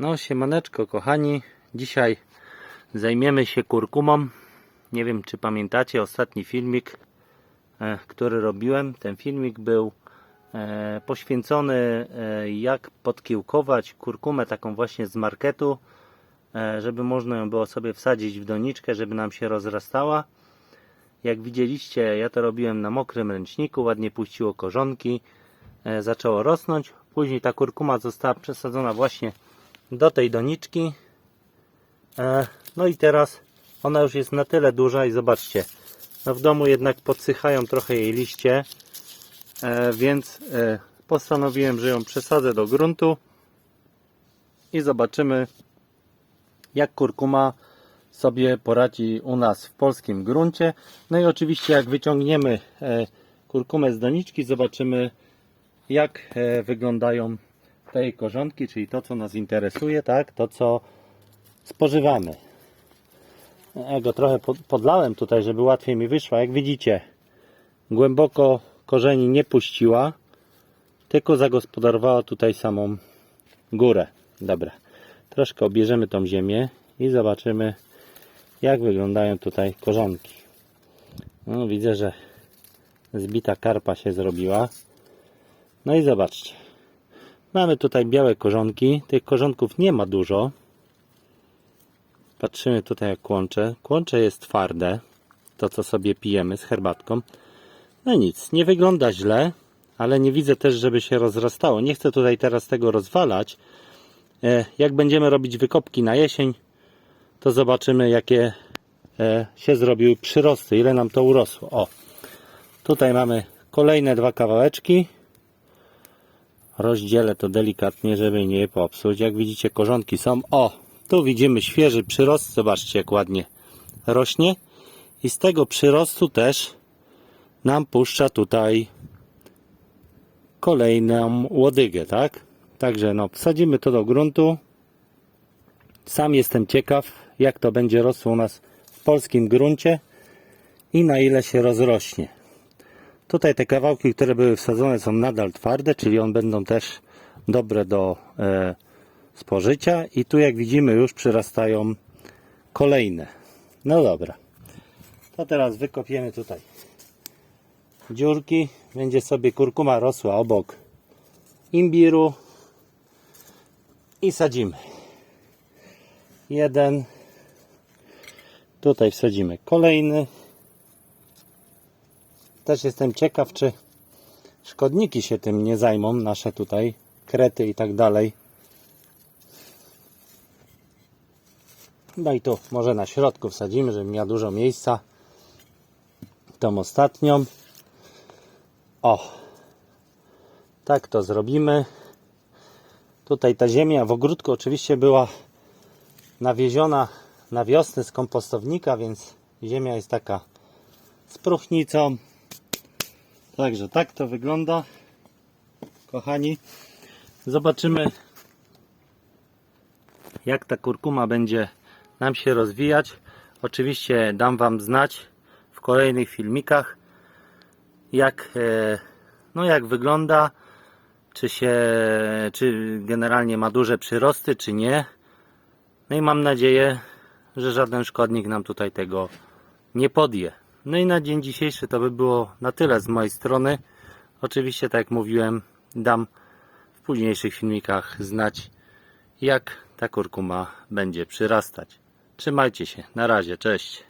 No, siemaneczko, kochani. Dzisiaj zajmiemy się kurkumą. Nie wiem, czy pamiętacie ostatni filmik, e, który robiłem. Ten filmik był e, poświęcony, e, jak podkiełkować kurkumę taką właśnie z marketu, żeby można ją było sobie wsadzić w doniczkę, żeby nam się rozrastała. Jak widzieliście, ja to robiłem na mokrym ręczniku, ładnie puściło korzonki, zaczęło rosnąć. Później ta kurkuma została przesadzona właśnie do tej doniczki. E, No i teraz ona już jest na tyle duża i zobaczcie, no w domu jednak podsychają trochę jej liście, e, więc e, postanowiłem, że ją przesadzę do gruntu i zobaczymy jak kurkuma sobie poradzi u nas w polskim gruncie. No i oczywiście jak wyciągniemy kurkumę z doniczki, zobaczymy jak wyglądają te jej korzonki, czyli to co nas interesuje, tak? To co spożywamy. Ja go trochę pod- podlałem tutaj, żeby łatwiej mi wyszła. Jak widzicie, głęboko korzeni nie puściła, tylko zagospodarowała tutaj samą górę. Dobra, troszkę obierzemy tą ziemię i zobaczymy, jak wyglądają tutaj korzonki. No, widzę, że zbita karpa się zrobiła. No i zobaczcie. Mamy tutaj białe korzonki. Tych korzonków nie ma dużo. Patrzymy tutaj jak kłącze. Kłącze jest twarde. To co sobie pijemy z herbatką. No nic, nie wygląda źle, ale nie widzę też, żeby się rozrastało. Nie chcę tutaj teraz tego rozwalać. E, Jak będziemy robić wykopki na jesień, to zobaczymy jakie e, się zrobiły przyrosty, ile nam to urosło. O, tutaj mamy kolejne dwa kawałeczki. Rozdzielę to delikatnie, żeby nie popsuć. Jak widzicie, korzonki są. O, tu widzimy świeży przyrost. Zobaczcie, jak ładnie rośnie. I z tego przyrostu też nam puszcza tutaj kolejną łodygę, tak? Także no, wsadzimy to do gruntu. Sam jestem ciekaw, jak to będzie rosło u nas w polskim gruncie i na ile się rozrośnie. Tutaj te kawałki, które były wsadzone są nadal twarde, czyli one będą też dobre do e, spożycia i tu jak widzimy już przyrastają kolejne. No dobra. To teraz wykopiemy tutaj dziurki. Będzie sobie kurkuma rosła obok imbiru i sadzimy. Jeden. Tutaj wsadzimy kolejny. Też jestem ciekaw, czy szkodniki się tym nie zajmą, nasze tutaj krety i tak dalej. No i tu może na środku wsadzimy, żeby miała dużo miejsca. Tą ostatnią. O, tak to zrobimy. Tutaj ta ziemia w ogródku oczywiście była nawieziona na wiosnę z kompostownika, więc ziemia jest taka z próchnicą. Także tak to wygląda. Kochani, zobaczymy jak ta kurkuma będzie nam się rozwijać. Oczywiście dam Wam znać w kolejnych filmikach jak, e, no jak wygląda, czy się, czy generalnie ma duże przyrosty, czy nie. No i mam nadzieję, że żaden szkodnik nam tutaj tego nie podje. No i na dzień dzisiejszy to by było na tyle z mojej strony. Oczywiście, tak jak mówiłem, dam w późniejszych filmikach znać, jak ta kurkuma będzie przyrastać. Trzymajcie się. Na razie. Cześć.